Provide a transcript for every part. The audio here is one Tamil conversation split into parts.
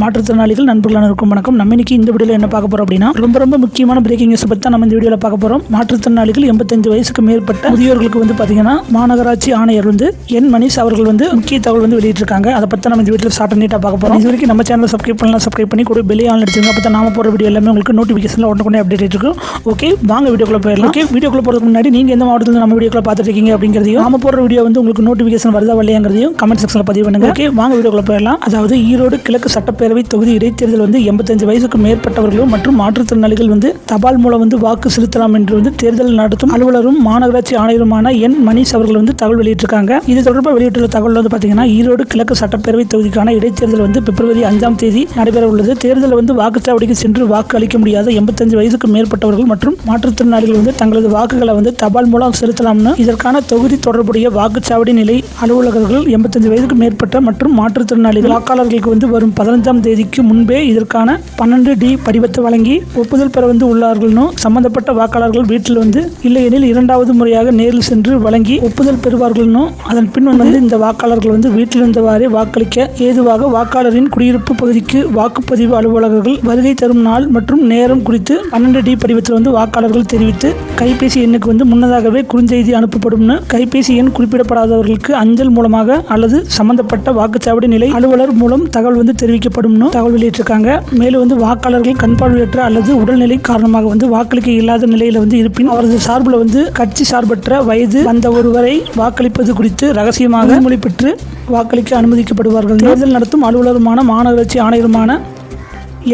மாற்றுத்திறனாளிகள் நண்பர்களான இருக்கும் வணக்கம். நம்ம இன்னைக்கு இந்த வீடியோவில் என்ன பார்க்க போறோம் அப்படின்னா ரொம்ப ரொம்ப முக்கியமான பிரேக்கிங் நியூஸ் பற்றி தான் நம்ம இந்த வீடியோவில் பார்க்க போறோம். மாற்றுத்திறனாளிகள் எண்பத்தஞ்சு வயசுக்கு மேற்பட்ட முதியோர்களுக்கு வந்து பார்த்தீங்கன்னா மாநகராட்சி ஆணையர் வந்து என் மணிஷ் அவர்கள் வந்து முக்கிய தகவல் வந்து வெளியிட்டிருக்காங்க. அதை பற்றி நம்ம இந்த வீட்டில் ஷார்ட் நீட்டாக பார்க்க போறோம். இது வரைக்கும் நம்ம சேனலை சப்ஸ்கிரைப் பண்ணலாம் சப்ஸ்கிரைப் பண்ணி கூட பெல்லி ஆன் அடிச்சுங்க அப்போ நாம போகிற வீடியோ எல்லாமே உங்களுக்கு நோட்டிஃபிகேஷனில் உடனே அப்டேட் இருக்கும். ஓகே வாங்க வீடியோக்குள்ள போயிடலாம். ஓகே வீடியோக்குள்ள போகிறதுக்கு முன்னாடி நீங்கள் எந்த மாவட்டத்தில் நம்ம வீடியோக்குள்ள பார்த்துட்டு இருக்கீங்க அப்படிங்கிறதையும் நாம போடுற வீடியோ வந்து உங்களுக்கு நோட்டிஃபிகேஷன் வருதா வரலையாங்கிறதையும் கமெண்ட் செக்ஷனில் பதிவு பண்ணுங்க. ஓகே வாங்க வீடியோக்குள்ள போயிடலாம். அதாவது ஈரோடு கிழக்கு சட்டப்பேரவை தொகுதி இடைத்தேர்தல் வந்து எண்பத்தஞ்சு வயசுக்கு மேற்பட்டவர்களும் மற்றும் மாற்றுத்திறனாளிகள் வந்து தபால் மூலம் வந்து வாக்கு செலுத்தலாம் என்று வந்து தேர்தல் நடத்தும் அலுவலரும் மாநகராட்சி ஆணையருமான என். மணிஷ் அவர்கள் வந்து தகவல் வெளியிட்டிருக்காங்க. இது தொடர்பாக வெளியிட்டுள்ள தகவல் வந்து பார்த்தீங்கன்னா ஈரோடு கிழக்கு சட்டப்பேரவை தொகுதிக்கான இடைத்தேர்தல் வந்து பிப்ரவரி அஞ்சாம் தேதி நடைபெற உள்ளது தேர்தல் வந்து வாக்குச்சாவடிக்கு சென்று வாக்கு அளிக்க முடியாத எண்பத்தஞ்சு வயதுக்கு மேற்பட்டவர்கள் மற்றும் மாற்றுத்திறனாளிகள் வந்து தங்களது வாக்குகளை வந்து தபால் மூலம் செலுத்தலாம்னு இதற்கான தொகுதி தொடர்புடைய வாக்குச்சாவடி நிலை அலுவலகர்கள் எண்பத்தஞ்சு வயதுக்கு மேற்பட்ட மற்றும் மாற்றுத்திறனாளிகள் வாக்காளர்களுக்கு வந்து வரும் பதினஞ்சாம் தேதிக்கு முன்பே இதற்கான பன்னெண்டு டி படிவத்தை வழங்கி ஒப்புதல் பெற வந்து உள்ளார்கள்னும் சம்பந்தப்பட்ட வாக்காளர்கள் வீட்டில் வந்து இல்லையெனில் இரண்டாவது முறையாக நேரில் சென்று வழங்கி ஒப்புதல் பெறுவார்கள்னும் அதன் பின் வந்து இந்த வாக்காளர்கள் வந்து வீட்டில் இருந்தவாறே வாக்களிக்க ஏதுவாக வாக்காளரின் குடியிருப்பு பகுதிக்கு வாக்குப்பதிவு அலுவலர்கள் வருகை தரும் நாள் மற்றும் நேரம் குறித்து பன்னெண்டு டி படிவத்தில் வந்து வாக்காளர்கள் தெரிவித்து கைபேசி எண்ணுக்கு வந்து முன்னதாகவே குறுஞ்செய்தி அனுப்பப்படும்னு கைபேசி எண் குறிப்பிடப்படாதவர்களுக்கு அஞ்சல் மூலமாக அல்லது சம்பந்தப்பட்ட வாக்குச்சாவடி நிலை அலுவலர் மூலம் தகவல் வந்து தெரிவிக்கப்படும். தெரிவிக்கப்படும்னு தகவல் வெளியிட்டிருக்காங்க. மேலும் வந்து வாக்காளர்கள் கண்பார்வையற்ற அல்லது உடல்நிலை காரணமாக வந்து வாக்களிக்க இல்லாத நிலையில வந்து இருப்பின் அவரது சார்பில் வந்து கட்சி சார்பற்ற வயது வந்த ஒருவரை வாக்களிப்பது குறித்து ரகசியமாக மொழி பெற்று வாக்களிக்க அனுமதிக்கப்படுவார்கள். தேர்தல் நடத்தும் அலுவலருமான மாநகராட்சி ஆணையருமான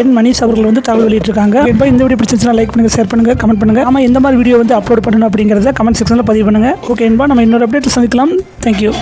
என் மணிஷ் அவர்கள் வந்து தகவல் வெளியிட்டிருக்காங்க. இப்போ இந்த வீடியோ பிடிச்சிருச்சுன்னா லைக் பண்ணுங்க ஷேர் பண்ணுங்க கமெண்ட் பண்ணுங்க. ஆமாம் எந்த மாதிரி வீடியோ வந்து அப்லோட் பண்ணணும் அப்படிங்கிறத கமெண்ட் செக்ஷனில் பதிவு பண்ணுங்க. ஓகே என்பா நம்ம இன்னொரு அப்டேட் சந்திக்கலாம். தேங்க்யூ